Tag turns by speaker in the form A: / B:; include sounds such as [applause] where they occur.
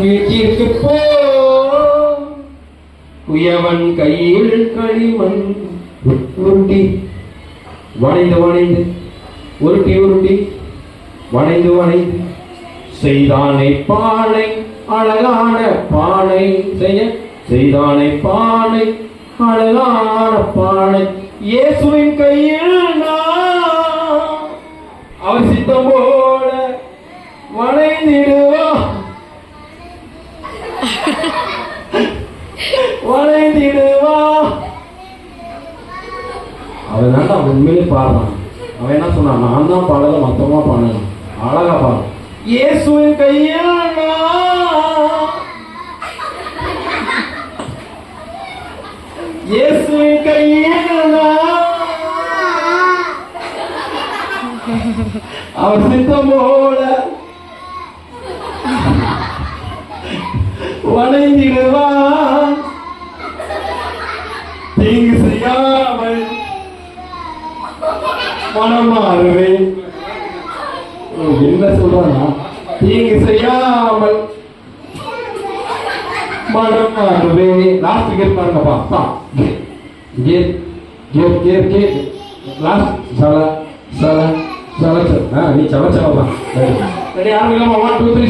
A: வீட்டிற்கு போ. குயவன் கையில் களிமண் உருட்டி வளைந்து வளைந்து உருட்டி உருட்டி வளைந்து வளைந்து செய்தானை பானை அழகான பானை செய்ய செய்தானை பானை அழகான பானை. இயேசுவின் கையில் நான் அவர் சித்தம் போல வளைந்திடு வளைந்திடுவா. அவன் தான்டா உண்மையிலே பாடுறான். அவன் என்ன சொன்னான்? நான் தான் பாடல மொத்தமா பாடணும் அழகா பாடு. இயேசுவின் நான் இயேசுவின் நான் [laughs] அவர் சித்தம் போல வளைந்திடுவான் தீங்கு செய்யாமல் மனமாறுவேன் என்ன சொல்றானா தீங்கு செய்யாமல் மனம் மாறுவேன். லாஸ்ட் கேர் பாருங்கப்பா. பா care care care care last சல சல சல சல. நீ சல சலப்பா. தான் ரெடி ஆரம்பிக்கலாமா? One two three